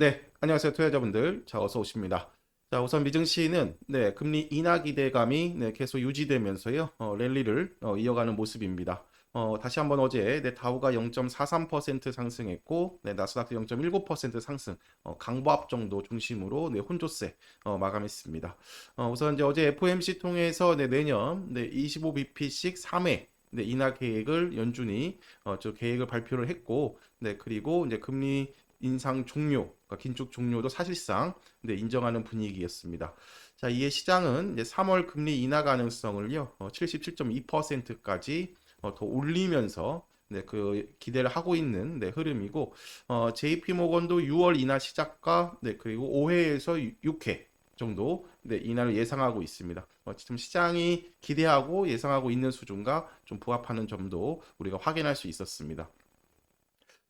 네, 안녕하세요, 투자자분들. 자, 어서 오십니다. 자, 우선 미증시는 네, 금리 인하 기대감이 네, 계속 유지되면서요, 어, 랠리를 어, 이어가는 모습입니다. 어, 다시 한번 어제 네, 다우가 0.43% 상승했고, 네, 나스닥도 0.19% 상승, 어, 강보합 정도 중심으로 네, 혼조세 어, 마감했습니다. 어, 우선 이제 어제 FOMC 통해서 네, 내년 네, 25bp씩 3회 네, 인하 계획을 연준이 어, 저 계획을 발표를 했고, 네, 그리고 이제 금리 인상 종료, 그러니까 긴축 종료도 사실상 네, 인정하는 분위기였습니다. 자, 이에 시장은 이제 3월 금리 인하 가능성을요, 어, 77.2%까지 어, 더 올리면서 네, 그 기대를 하고 있는 네, 흐름이고, 어, JP 모건도 6월 인하 시작과 네, 그리고 5회에서 6회 정도 네, 인하를 예상하고 있습니다. 어, 지금 시장이 기대하고 예상하고 있는 수준과 좀 부합하는 점도 우리가 확인할 수 있었습니다.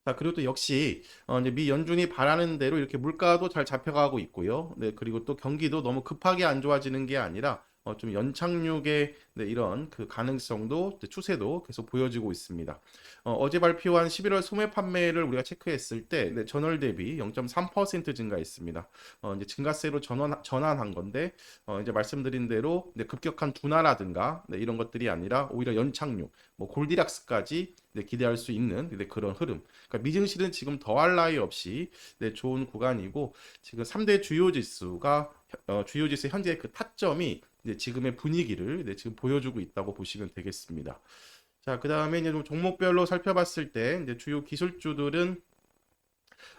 자, 그리고 또 역시 어, 이제 미 연준이 바라는 대로 이렇게 물가도 잘 잡혀가고 있고요. 네, 그리고 또 경기도 너무 급하게 안 좋아지는 게 아니라 어, 좀 연착륙의 네, 이런 그 가능성도 추세도 계속 보여지고 있습니다. 어, 제 발표한 11월 소매 판매를 우리가 체크했을 때 네, 전월 대비 0.3% 증가했습니다. 어, 이제 증가세로 전환, 전환한 건데 어, 이제 말씀드린 대로 네, 급격한 둔화라든가 네, 이런 것들이 아니라 오히려 연착륙, 뭐 골디락스까지 네, 기대할 수 있는 네, 그런 흐름. 그러니까 미증시는 지금 더할 나위 없이 네, 좋은 구간이고 지금 3대 주요 지수가 어, 주요 지수 현재 그 타점이 이제 지금의 분위기를 네, 지금 보여주고 있다고 보시면 되겠습니다. 자, 그 다음에 이제 좀 종목별로 살펴봤을 때 이제 주요 기술주들은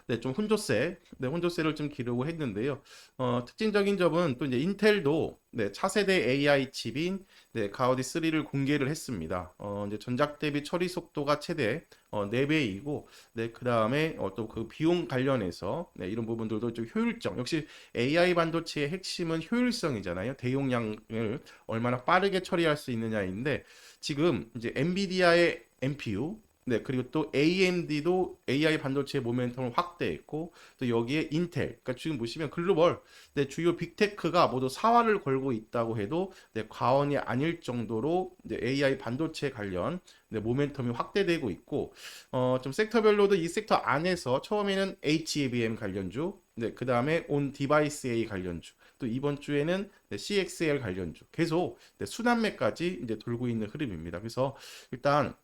네, 좀 혼조세, 네, 혼조세를 좀 기르고 했는데요. 어, 특징적인 점은 또 이제 인텔도 네, 차세대 AI 칩인 네, 가우디 3를 공개를 했습니다. 어, 이제 전작 대비 처리 속도가 최대 어, 4배이고, 네, 그 다음에 어, 또 그 비용 관련해서 네, 이런 부분들도 좀 효율적. 역시 AI 반도체의 핵심은 효율성이잖아요. 대용량을 얼마나 빠르게 처리할 수 있느냐인데, 지금 이제 엔비디아의 NPU, 네, 그리고 또 AMD도 AI 반도체 모멘텀을 확대했고, 또 여기에 인텔, 그러니까 지금 보시면 글로벌, 네, 주요 빅테크가 모두 사활을 걸고 있다고 해도 네, 과언이 아닐 정도로 네, AI 반도체 관련 네, 모멘텀이 확대되고 있고, 어, 좀 섹터별로도 이 섹터 안에서 처음에는 HBM 관련주, 네, 그 다음에 온 디바이스 A 관련주, 또 이번 주에는 네, CXL 관련주, 계속 네, 순환매까지 이제 돌고 있는 흐름입니다. 그래서 일단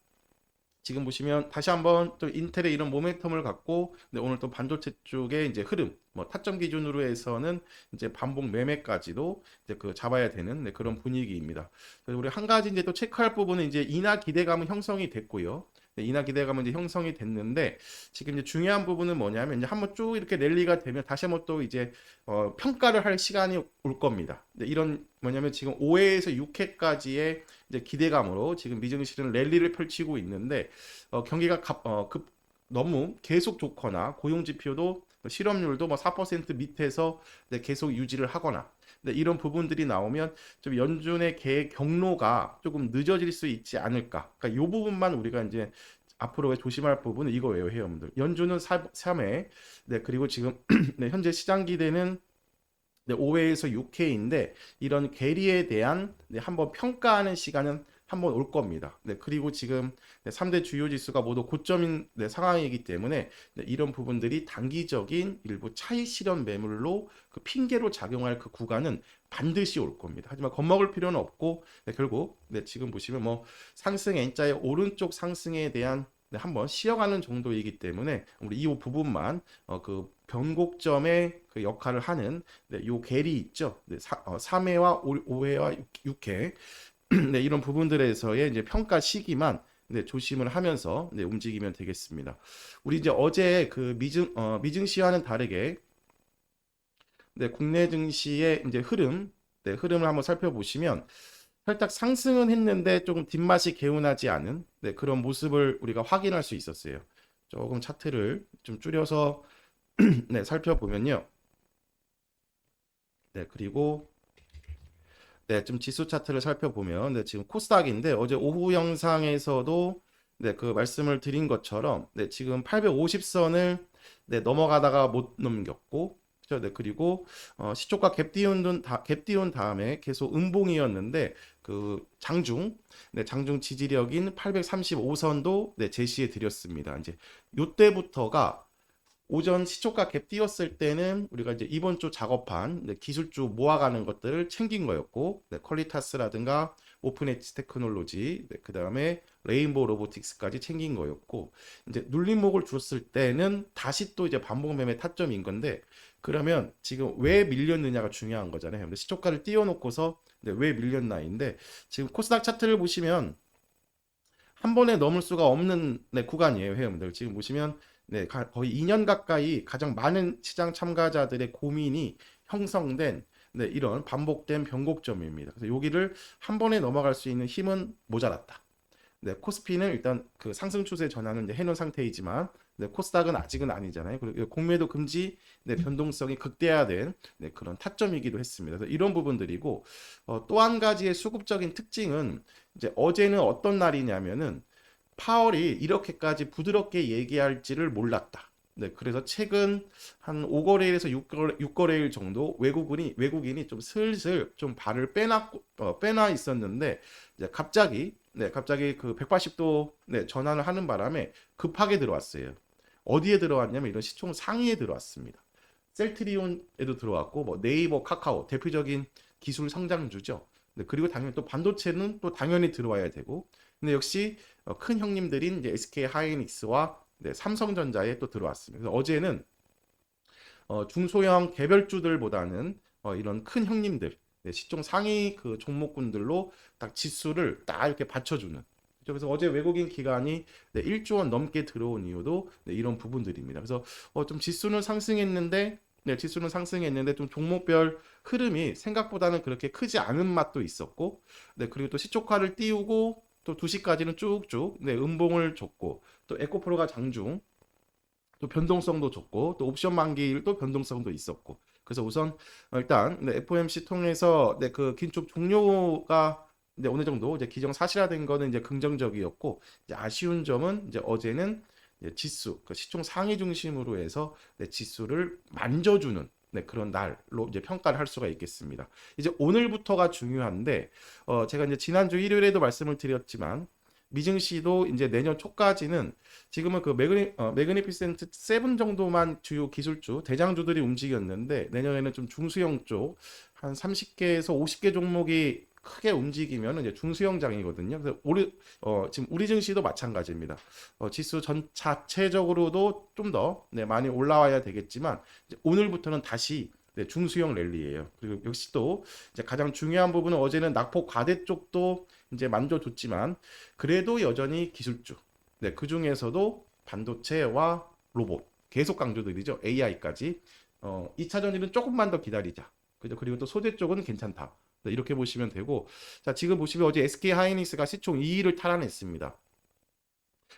지금 보시면 다시 한번 또 인텔의 이런 모멘텀을 갖고 네, 오늘 또 반도체 쪽의 이제 흐름, 뭐 타점 기준으로 해서는 이제 반복 매매까지도 이제 그 잡아야 되는 네, 그런 분위기입니다. 그래서 우리 한 가지 이제 또 체크할 부분은 이제 인하 기대감은 형성이 됐고요. 네, 인하 기대감은 이제 형성이 됐는데 지금 이제 중요한 부분은 뭐냐면 이제 한번 쭉 이렇게 랠리가 되면 다시 한번 또 이제 어, 평가를 할 시간이 올 겁니다. 네, 이런 뭐냐면 지금 5회에서 6회까지의 이제 기대감으로 지금 미증시는 랠리를 펼치고 있는데 어, 경기가 갑, 어, 급 너무 계속 좋거나 고용 지표도 실업률도 뭐 4% 밑에서 네, 계속 유지를 하거나 네, 이런 부분들이 나오면 좀 연준의 계획 경로가 조금 늦어질 수 있지 않을까. 그러니까 이 부분만 우리가 이제 앞으로 조심할 부분은 이거예요, 회원들. 연준은 3회, 네, 그리고 지금 네, 현재 시장 기대는 네, 5회에서 6회인데 이런 괴리에 대한 네, 한번 평가하는 시간은 한번 올 겁니다. 네, 그리고 지금 네, 3대 주요 지수가 모두 고점인 네, 상황이기 때문에 네, 이런 부분들이 단기적인 일부 차익 실현 매물로 그 핑계로 작용할 그 구간은 반드시 올 겁니다. 하지만 겁먹을 필요는 없고 네, 결국 네, 지금 보시면 뭐 상승 N자의 오른쪽 상승에 대한 네, 한번 쉬어가는 정도이기 때문에 우리 이 부분만 어, 그 변곡점의 그 역할을 하는 네, 요 갤이 있죠. 네, 사, 어, 3회와 5 회와 6 회 네, 이런 부분들에서의 이제 평가 시기만 네, 조심을 하면서 네, 움직이면 되겠습니다. 우리 이제 어제 그 미증 어, 미증시와는 다르게 네, 국내 증시의 이제 흐름, 네, 흐름을 한번 살펴보시면 살짝 상승은 했는데 조금 뒷맛이 개운하지 않은 네, 그런 모습을 우리가 확인할 수 있었어요. 조금 차트를 좀 줄여서 네, 살펴보면요. 네, 그리고 네, 좀 지수 차트를 살펴보면 네, 지금 코스닥인데 어제 오후 영상에서도 네, 그 말씀을 드린 것처럼 네, 지금 850선을 네, 넘어가다가 못 넘겼고 그죠? 네, 그리고 어, 시초가 갭 띄운 다, 갭 띄운 다음에 계속 음봉이었는데 그 장중 네, 장중 지지력인 835선도 네, 제시해 드렸습니다. 이제 요때부터가 오전 시초가 갭 띄웠을 때는 우리가 이제 이번 주 작업한 네, 기술주 모아가는 것들을 챙긴 거였고 네, 퀄리타스라든가 오픈 엣지 테크놀로지 네, 그 다음에 레인보우 로보틱스까지 챙긴 거였고 이제 눌림목을 줬을 때는 다시 또 이제 반복 매매 타점인 건데 그러면 지금 왜 밀렸느냐가 중요한 거잖아요. 근데 시초가를 띄워놓고서 네, 왜 밀렸나인데 지금 코스닥 차트를 보시면 한 번에 넘을 수가 없는 네, 구간이에요, 회원들. 지금 보시면 네, 가- 거의 2년 가까이 가장 많은 시장 참가자들의 고민이 형성된 네, 이런 반복된 변곡점입니다. 그래서 여기를 한 번에 넘어갈 수 있는 힘은 모자랐다. 네, 코스피는 일단 그 상승 추세 전환을 해놓은 상태이지만 네, 코스닥은 아직은 아니잖아요. 그리고 공매도 금지 네, 변동성이 극대화된 네, 그런 타점이기도 했습니다. 그래서 이런 부분들이고 어, 또 한 가지의 수급적인 특징은 이제 어제는 어떤 날이냐면은 파월이 이렇게까지 부드럽게 얘기할지를 몰랐다. 네, 그래서 최근 한 5거래일에서 6거래, 6거래일 정도 외국인이 외국인이 좀 슬슬 좀 발을 빼놔 어, 빼놔 있었는데 이제 갑자기 네, 갑자기 그 180도 네, 전환을 하는 바람에 급하게 들어왔어요. 어디에 들어왔냐면 이런 시총 상위에 들어왔습니다. 셀트리온에도 들어왔고 뭐 네이버, 카카오 대표적인 기술 성장주죠. 네, 그리고 당연히 또 반도체는 또 당연히 들어와야 되고 근데 역시 어, 큰 형님들인 SK 하이닉스와 네, 삼성전자에 또 들어왔습니다. 그래서 어제는 어, 중소형 개별주들보다는 어, 이런 큰 형님들 네, 시총 상위 그 종목군들로 딱 지수를 딱 이렇게 받쳐주는 그렇죠? 그래서 어제 외국인 기관이 네, 1조 원 넘게 들어온 이유도 네, 이런 부분들입니다. 그래서 어, 좀 지수는 상승했는데 네, 지수는 상승했는데 좀 종목별 흐름이 생각보다는 그렇게 크지 않은 맛도 있었고 네, 그리고 또 시초가를 띄우고 또 2시까지는 쭉쭉 네, 음봉을 줬고 또 에코프로가 장중 또 변동성도 좋고 또 옵션 만기일도 변동성도 있었고. 그래서 우선 일단 네, FOMC 통해서 네, 그 긴축 종료가 이제 어느 정도 이제 기정 사실화된 거는 이제 긍정적이었고 이제 아쉬운 점은 이제 어제는 이제 지수 그 시총 상위 중심으로 해서 네, 지수를 만져주는 네, 그런 날로 이제 평가를 할 수가 있겠습니다. 이제 오늘부터가 중요한데 어, 제가 이제 지난주 일요일에도 말씀을 드렸지만 미증시도 이제 내년 초까지는 지금은 그 매그니 어, 매그니피센트 7 정도만 주요 기술주 대장주들이 움직였는데 내년에는 좀 중수형 쪽 한 30개에서 50개 종목이 크게 움직이면 이제 중수형장이거든요. 그래서 우리 어, 지금 우리 증시도 마찬가지입니다. 어, 지수 전 자체적으로도 좀더 네, 많이 올라와야 되겠지만 오늘부터는 다시 네, 중수형 랠리예요. 그리고 역시 또 이제 가장 중요한 부분은 어제는 낙폭 과대 쪽도 이제 만져줬지만 그래도 여전히 기술주. 네, 그 중에서도 반도체와 로봇 계속 강조드리죠. AI까지. 어, 2차 전지는 조금만 더 기다리자. 그리고 또 소재 쪽은 괜찮다. 네, 이렇게 보시면 되고. 자, 지금 보시면 어제 SK 하이닉스가 시총 2위를 탈환했습니다.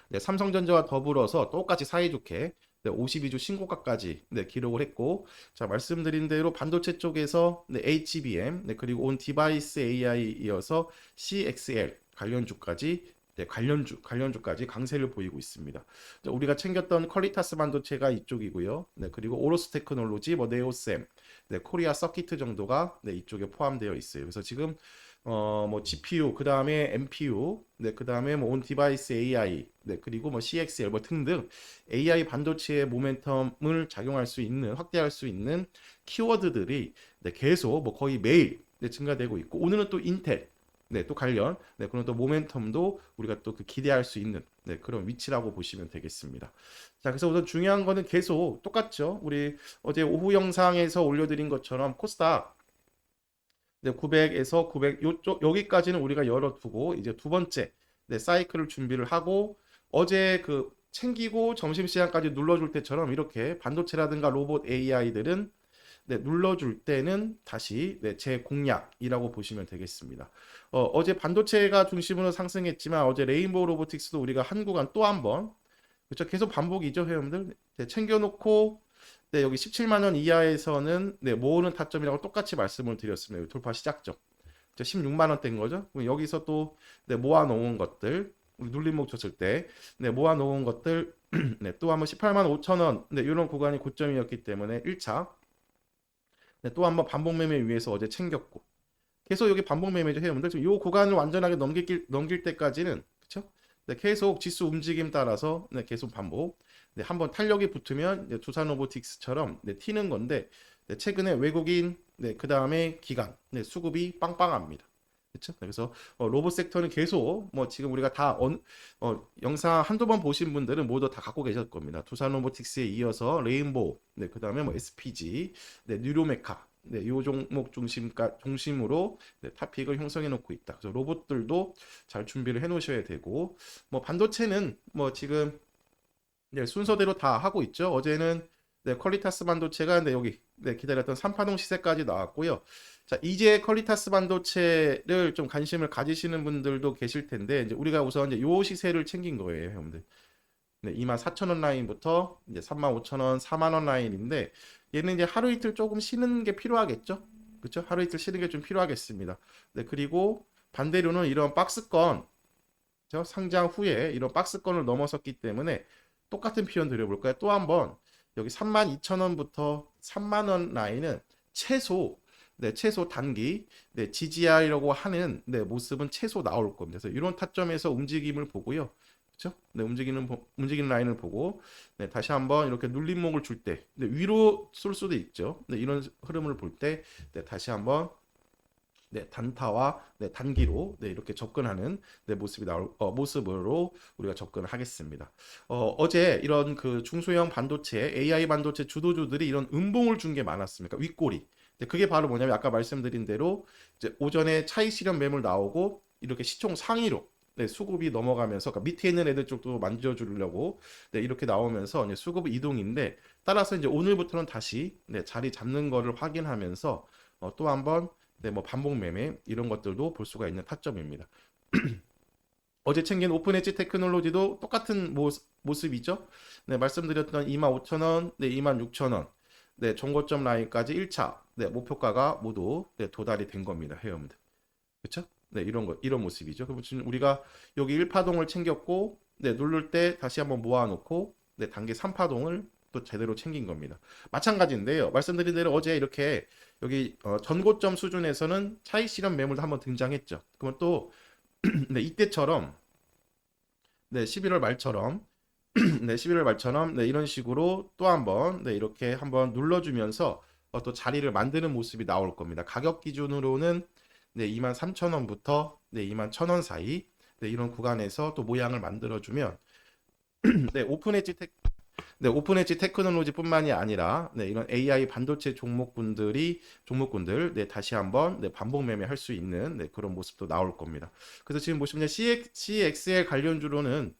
네, 삼성전자와 더불어서 똑같이 사이좋게 네, 52주 신고가까지 네, 기록을 했고, 자 말씀드린 대로 반도체 쪽에서 네, HBM 네, 그리고 온 디바이스 AI 이어서 CXL 관련 주까지 네, 관련주 관련주까지 강세를 보이고 있습니다. 자, 우리가 챙겼던 퀄리타스 반도체가 이쪽이고요. 네, 그리고 오로스 테크놀로지, 뭐 네오셈, 네, 코리아 서키트 정도가 네, 이쪽에 포함되어 있어요. 그래서 지금 어, 뭐 GPU, 그 다음에 NPU, 네, 그 다음에 뭐 온 디바이스 AI, 네, 그리고 뭐 CXL 뭐 등등 AI 반도체의 모멘텀을 작용할 수 있는, 확대할 수 있는 키워드들이 네, 계속 뭐 거의 매일 네, 증가되고 있고 오늘은 또 인텔, 네, 또 관련, 네, 그런 또 모멘텀도 우리가 또 그 기대할 수 있는 네, 그런 위치라고 보시면 되겠습니다. 자, 그래서 우선 중요한 거는 계속 똑같죠. 우리 어제 오후 영상에서 올려드린 것처럼 코스닥 네, 900에서 900 요쪽 여기까지는 우리가 열어두고 이제 두 번째 네, 사이클을 준비를 하고 어제 그 챙기고 점심시간까지 눌러줄 때처럼 이렇게 반도체라든가 로봇 AI들은 네, 눌러줄 때는 다시 네, 제 공략이라고 보시면 되겠습니다. 어, 어제 반도체가 중심으로 상승했지만 어제 레인보우 로보틱스도 우리가 한 구간 또 한 번 그렇죠 계속 반복이죠 회원들 네, 챙겨놓고 네, 여기 17만 원 이하에서는 네, 모으는 타점이라고 똑같이 말씀을 드렸습니다. 돌파 시작점. 16만 원대인 거죠. 그럼 여기서 또 네, 모아 놓은 것들 눌림목 줬을 때 네, 모아 놓은 것들 네, 또 한번 18만 5천 원. 네, 이런 구간이 고점이었기 때문에 1차 네, 또 한번 반복 매매 위해서 어제 챙겼고 계속 여기 반복 매매죠, 회원들. 지금 이 구간을 완전하게 넘길 넘길 때까지는 그렇죠? 네, 계속 지수 움직임 따라서 네, 계속 반복. 네, 한번 탄력이 붙으면 네, 두산 로보틱스처럼 네, 튀는 건데 네, 최근에 외국인 네, 그 다음에 기관 네, 수급이 빵빵합니다. 그렇죠? 그래서 어, 로봇 섹터는 계속 뭐 지금 우리가 다 언, 어, 영상 한두 번 보신 분들은 모두 다 갖고 계실 겁니다. 두산 로보틱스에 이어서 레인보우, 네, 그다음에 뭐 SPG, 네, 뉴로메카, 네, 요 종목 중심가 중심으로 네, 타픽을 형성해 놓고 있다. 그래서 로봇들도 잘 준비를 해 놓으셔야 되고 뭐 반도체는 뭐 지금 네, 순서대로 다 하고 있죠. 어제는 네, 퀄리타스 반도체가 네, 여기 네, 기다렸던 3파동 시세까지 나왔고요. 자, 이제 퀄리타스 반도체를 좀 관심을 가지시는 분들도 계실 텐데 이제 우리가 우선 이제 요 시세를 챙긴 거예요, 여러분들. 네, 24,000원 라인부터 이제 35,000원, 4만 원 라인인데 얘는 이제 하루 이틀 조금 쉬는 게 필요하겠죠? 그렇죠? 하루 이틀 쉬는 게 좀 필요하겠습니다. 네, 그리고 반대로는 이런 박스권 저 상장 후에 이런 박스권을 넘어섰기 때문에 똑같은 표현 드려볼까요? 또 한번 여기 32,000원부터 3만 원 라인은 최소 네, 최소 단기 네, 지지하려고 하는 네, 모습은 최소 나올 겁니다. 그래서 이런 타점에서 움직임을 보고요. 그렇죠? 네, 움직이는 보- 움직이는 라인을 보고 네, 다시 한번 이렇게 눌림목을 줄때 네, 위로 쏠 수도 있죠. 네, 이런 흐름을 볼때 네, 다시 한번 네, 단타와 네, 단기로 네, 이렇게 접근하는 네, 모습이 나올 어, 모습으로 우리가 접근을 하겠습니다. 어, 어제 이런 그 중소형 반도체, AI 반도체 주도주들이 이런 음봉을 준 게 많았습니까? 윗꼬리. 네, 그게 바로 뭐냐면 아까 말씀드린 대로 이제 오전에 차익 실현 매물 나오고 이렇게 시총 상위로 네, 수급이 넘어가면서 그러니까 밑에 있는 애들 쪽도 만져주려고 네, 이렇게 나오면서 이제 수급 이동인데 따라서 이제 오늘부터는 다시 네, 자리 잡는 거를 확인하면서 어, 또 한번 네, 뭐 반복 매매 이런 것들도 볼 수가 있는 타점입니다. 어제 챙긴 오픈 엣지 테크놀로지도 똑같은 모습, 모습이죠. 네, 말씀드렸던 25,000원, 네, 26,000원. 네, 종고점 라인까지 1차 네, 목표가가 모두 네, 도달이 된 겁니다. 회원들. 그렇죠? 네, 이런 거 이런 모습이죠. 그럼 지금 우리가 여기 1파동을 챙겼고 네, 누를 때 다시 한번 모아 놓고 네, 단계 3파동을 또 제대로 챙긴 겁니다. 마찬가지인데요. 말씀드린 대로 어제 이렇게 여기 어, 전고점 수준에서는 차익 실현 매물도 한번 등장했죠. 그러면 또 네, 이때처럼 네, 11월 말처럼 네, 11월 말처럼 네, 이런 식으로 또 한번 네, 이렇게 한번 눌러주면서 어, 또 자리를 만드는 모습이 나올 겁니다. 가격 기준으로는 네, 23,000원부터 네, 21,000원 사이 네, 이런 구간에서 또 모양을 만들어주면 네, 오픈 엣지 테 네, 오픈 엣지 테크놀로지뿐만이 아니라 네, 이런 AI 반도체 종목군들이 종목군들 네, 다시 한번 네, 반복 매매할 수 있는 네, 그런 모습도 나올 겁니다. 그래서 지금 보시면 CX, CXL 관련주로는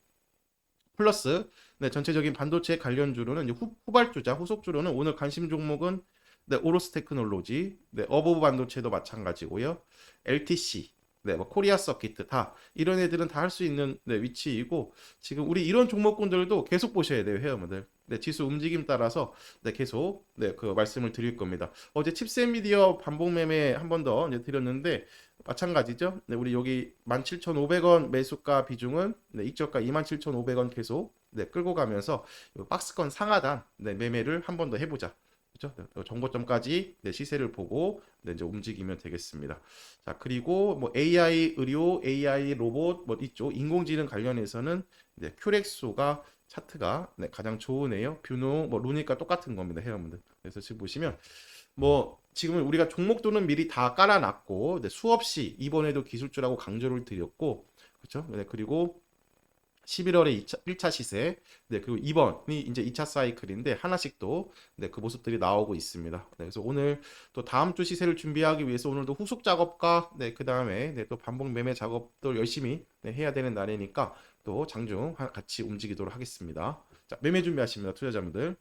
플러스 네, 전체적인 반도체 관련 주로는 이제 후, 후발주자 후속 주로는 오늘 관심 종목은 네, 오로스 테크놀로지, 네, 어보브 반도체도 마찬가지고요. LTC, 네, 뭐 코리아 서키트 다 이런 애들은 다 할 수 있는 네, 위치이고 지금 우리 이런 종목군들도 계속 보셔야 돼요, 회원분들. 네, 지수 움직임 따라서 네, 계속 네, 그 말씀을 드릴 겁니다. 어제 칩셋 미디어 반복 매매 한 번 더 드렸는데 마찬가지죠. 네, 우리 여기 17,500원 매수가 비중은 네, 익저가 27,500원 계속 네, 끌고 가면서 이 박스권 상하단 네, 매매를 한 번 더 해보자. 그죠? 네, 정보점까지 네, 시세를 보고 네, 이제 움직이면 되겠습니다. 자, 그리고 뭐 AI 의료, AI 로봇 뭐 이쪽 인공지능 관련해서는 네, 큐렉소가 차트가 네, 가장 좋으네요. 뷰노 뭐 루니까 똑같은 겁니다, 회원분들. 그래서 지금 보시면 뭐 지금 우리가 종목도는 미리 다 깔아놨고 네, 수없이 이번에도 기술주라고 강조를 드렸고 그렇죠? 네, 그리고 11월에 2차, 1차 시세, 네, 그리고 2번이 이제 2차 사이클인데 하나씩 또 네, 그 모습들이 나오고 있습니다. 네, 그래서 오늘 또 다음 주 시세를 준비하기 위해서 오늘도 후속 작업과 네, 그 다음에 네, 또 반복 매매 작업도 열심히 네, 해야 되는 날이니까 또 장중 하- 같이 움직이도록 하겠습니다. 자, 매매 준비하십니다, 투자자분들.